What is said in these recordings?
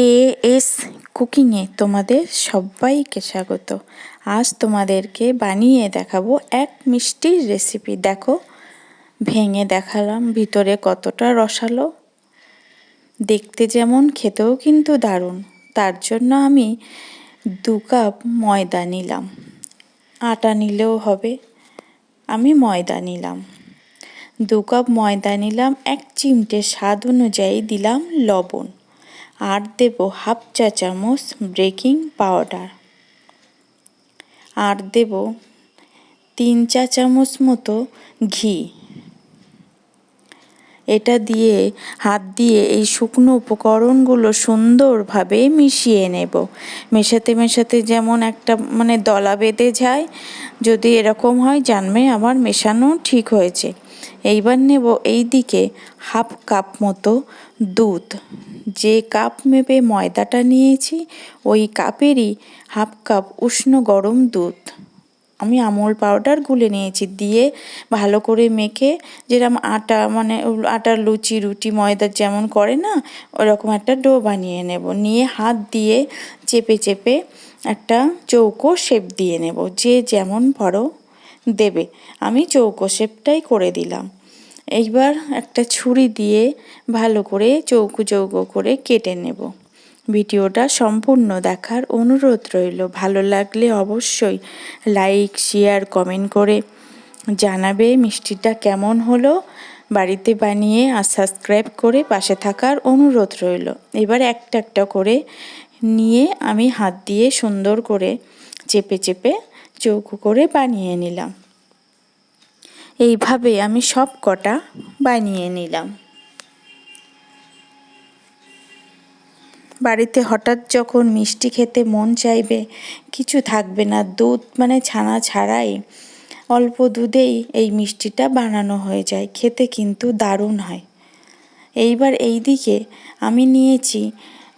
A S কুকিংয়ে তোমাদের সবাইকে স্বাগত। আজ তোমাদেরকে বানিয়ে দেখাবো এক মিষ্টির রেসিপি। দেখো, ভেঙে দেখালাম, ভিতরে কতটা রসালো। দেখতে যেমন, খেতেও কিন্তু দারুণ। তার জন্য আমি দু কাপ ময়দা নিলাম। আটা নিলেও হবে, আমি ময়দা নিলাম। দু কাপ ময়দা নিলাম, এক চিমটে স্বাদ অনুযায়ী দিলাম লবণ। আর দেব হাফ চা চামচ বেকিং পাউডার। আর দেব তিন চা চামচ মতো ঘি। এটা দিয়ে হাত দিয়ে এই শুকনো উপকরণগুলো সুন্দরভাবে মিশিয়ে নেব। মেশাতে মেশাতে যেমন একটা মানে দলা বেঁধে যায়, যদি এরকম হয় জানবে আমার মেশানো ঠিক হয়েছে। এইবার নেব এই দিকে হাফ কাপ মতো দুধ। যে কাপ মেপে ময়দাটা নিয়েছি, ওই কাপেরই হাফ কাপ উষ্ণ গরম দুধ। আমি আমুল পাউডার গুলে নিয়েছি দিয়ে ভালো করে মেখে যেরকম আটা মানে আটার লুচি, রুটি ময়দার যেমন করে না, ওরকম একটা ডো বানিয়ে নেব। নিয়ে হাত দিয়ে চেপে চেপে একটা চৌকো শেপ দিয়ে নেব। যে যেমন বড় দেবে। আমি চৌকো শেপটাই করে দিলাম। এইবার একটা ছুরি দিয়ে ভালো করে চৌকো চৌকো করে কেটে নেব। ভিডিওটা সম্পূর্ণ দেখার অনুরোধ রইল। ভালো লাগলে অবশ্যই লাইক, শেয়ার, কমেন্ট করে জানাবে মিষ্টিটা কেমন হলো। বাড়িতে বানিয়ে আর সাবস্ক্রাইব করে পাশে থাকার অনুরোধ রইল। এবার একটা একটা করে নিয়ে আমি হাত দিয়ে সুন্দর করে চেপে চেপে চৌকো করে বানিয়ে নিলাম। এইভাবে আমি সব কটা বানিয়ে নিলাম। বাড়িতে হঠাৎ যখন মিষ্টি খেতে মন চাইবে, কিছু থাকবে না, দুধ মানে ছানা ছাড়াই অল্প দুধেই এই মিষ্টিটা বানানো হয়ে যায়, খেতে কিন্তু দারুণ হয়। এইবার এই দিকে আমি নিয়েছি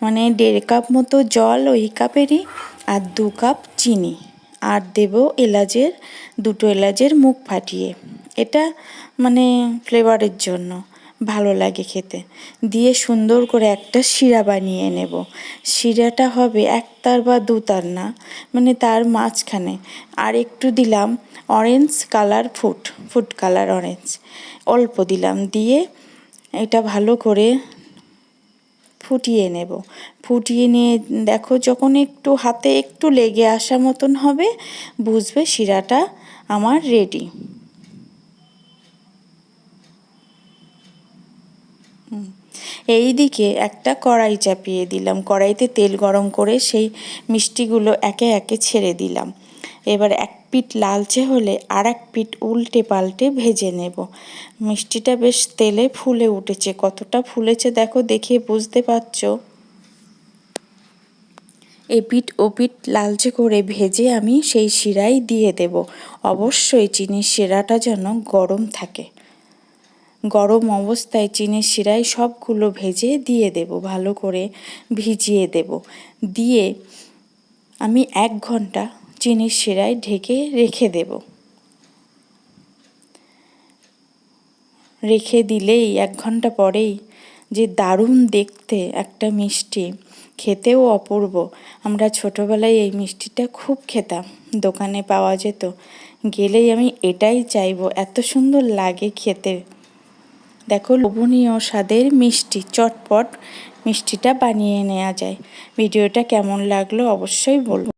মানে দেড় কাপ মতো জল ওই কাপেরই আর দু কাপ চিনি আর দেব এলাচের, দুটো এলাচের মুখ ফাটিয়ে। এটা মানে ফ্লেভারের জন্য। ভালো লাগে খেতে। দিয়ে সুন্দর করে একটা শিরা বানিয়ে নেব। শিরাটা হবে একতার বা দুতার না মানে তার মাঝখানে। আর একটু দিলাম orange colour foot food colour orange অল্প দিলাম, দিয়ে এটা ভালো করে ফুটিয়ে নেব। ফুটিয়ে নিয়ে দেখো যখন একটু হাতে একটু লেগে আসা মতন হবে, বুঝবে শিরাটা আমার রেডি এই দিকে একটা কড়াই চাপিয়ে দিলাম। কড়াইতে তেল গরম করে সেই মিষ্টিগুলো একে একে ছেড়ে দিলাম। এবার এক পিঠ লালচে হলে আর এক পিঠ উল্টে পাল্টে ভেজে নেব। মিষ্টিটা বেশ তেলে ফুলে উঠেছে। কতটা ফুলেছে দেখো, দেখে বুঝতে পারছ? এপিট ওপিট লালচে করে ভেজে আমি সেই শিরাই দিয়ে দেব। অবশ্যই চিনির শিরাটা যেন গরম থাকে। গরম অবস্থায় চিনির শিরায় সবগুলো ভেজে দিয়ে দেব, ভালো করে ভিজিয়ে দেব। দিয়ে আমি এক ঘণ্টা চিনির শিরায় ঢেকে রেখে দেব। রেখে দিলেই এক ঘণ্টা পরেই যে দারুণ দেখতে একটা মিষ্টি, খেতেও অপূর্ব। আমরা ছোটোবেলায় এই মিষ্টিটা খুব খেতাম, দোকানে পাওয়া যেত। গেলেই আমি এটাই চাইব, এত সুন্দর লাগে খেতে। দেখো লোভনীয় স্বাদের মিষ্টি চটপট মিষ্টিটা বানিয়ে নেওয়া যায়। ভিডিওটা কেমন লাগল অবশ্যই বলব।